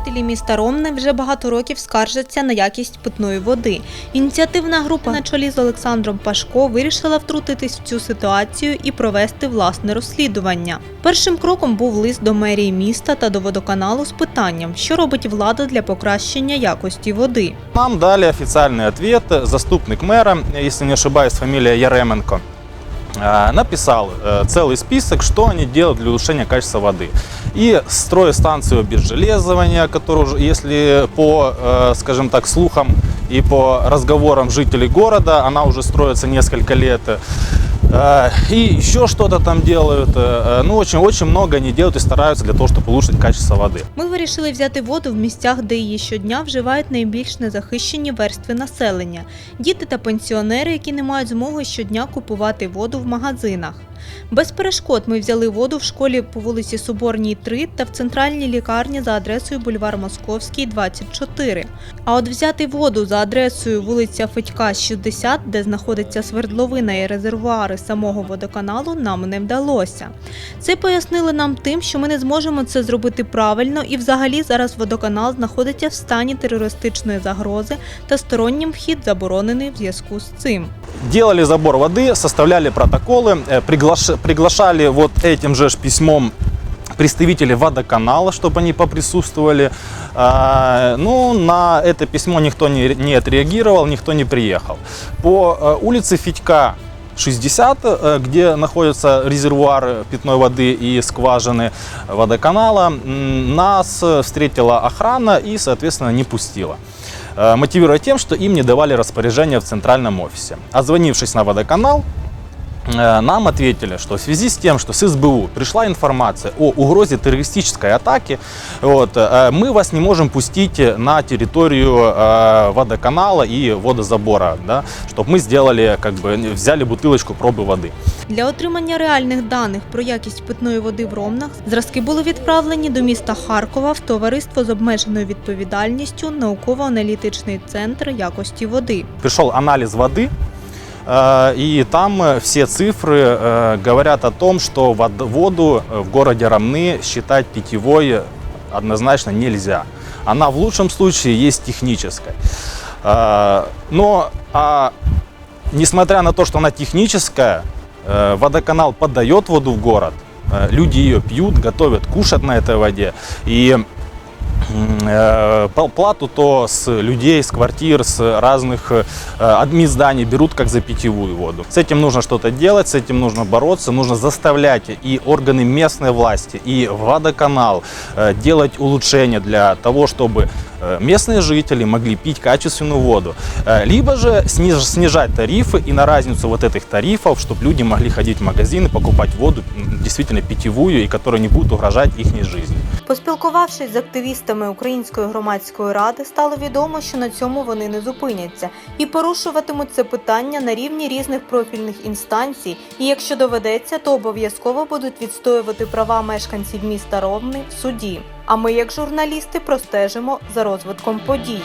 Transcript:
Жителі міста Ромне вже багато років скаржаться на якість питної води. Ініціативна група на чолі з Олександром Пашко вирішила втрутитись в цю ситуацію і провести власне розслідування. Першим кроком був лист до мерії міста та до водоканалу з питанням, що робить влада для покращення якості води. Нам дали официальный ответ. Заступник мэра, если не ошибаюсь, фамилия Яременко, э, написал э, целый список, что они делают для улучшения качества воды. И строя станцию обезжелезывания, которую, уже, если по, э, скажем так, слухам и по разговорам жителей города, она уже строится несколько лет. Э, И еще что-то там делают. Э, Ну, очень-очень много они делают и стараются для того, чтобы улучшить качество воды. Ми вирішили взяти воду в місцях, де її щодня вживають найбільш незахищені верстви населення діти та пенсіонери, які не мають змоги щодня купувати воду в магазинах. Без перешкод ми взяли воду в школі по вулиці Соборній 3 та в центральній лікарні за адресою бульвар Московський, 24. А от взяти воду за адресою вулиця Федька, 60, де знаходиться свердловина і резервуари самого водоканалу, нам не вдалося. Це пояснили нам тим, що ми не зможемо це зробити правильно, і взагалі зараз водоканал знаходиться в стані терористичної загрози та стороннім вхід заборонений в зв'язку з цим. Делали забор воды, составляли протоколы, э, приглаш- приглашали вот этим же письмом представителей водоканала, чтобы они поприсутствовали. А, Ну, на это письмо никто не, не отреагировал, никто не приехал. По э, улице Федька 60, э, где находятся резервуары питной воды и скважины водоканала, нас встретила охрана и, соответственно, не пустила мотивируя тем, что им не давали распоряжения в центральном офисе. Озвонившись на водоканал, нам ответили, что в связи с тем, что с СБУ пришла информация о угрозе террористической атаки, вот, э, мы вас не можем пустить на территорию э, водоканала и водозабора, да, чтобы мы сделали, как бы, взяли бутылочку пробы воды. Для отримання реальних даних про якість питної води в Ромнах зразки були відправлені до міста Харкова в товариство з обмеженою відповідальністю науково-аналітичний центр якості води. пришел анализ воды, э, и там э, все цифры э, говорят о том, что вод- воду э, в городе Рамны считать питьевой однозначно нельзя. Она в лучшем случае есть технической. Э, Но а, несмотря на то, что она техническая, э, водоканал подает воду в город, э, люди ее пьют, готовят, кушать на этой воде. И э, плату то с людей, с квартир, с разных э, админзданий берут как за питьевую воду. С этим нужно что-то делать, с этим нужно бороться, нужно заставлять и органы местной власти, и водоканал э, делать улучшения для того, чтобы э, местные жители могли пить качественную воду. Э, Либо же сниж- снижать тарифы и на разницу вот этих тарифов, чтобы люди могли ходить в магазины, покупать воду действительно питьевую и которая не будет угрожать их жизни. Поспілкувавшись з активістами Української громадської ради, стало відомо, що на цьому вони не зупиняться і порушуватимуть це питання на рівні різних профільних інстанцій. І якщо доведеться, то обов'язково будуть відстоювати права мешканців міста Ровни в суді. А ми, як журналісти, простежимо за розвитком подій.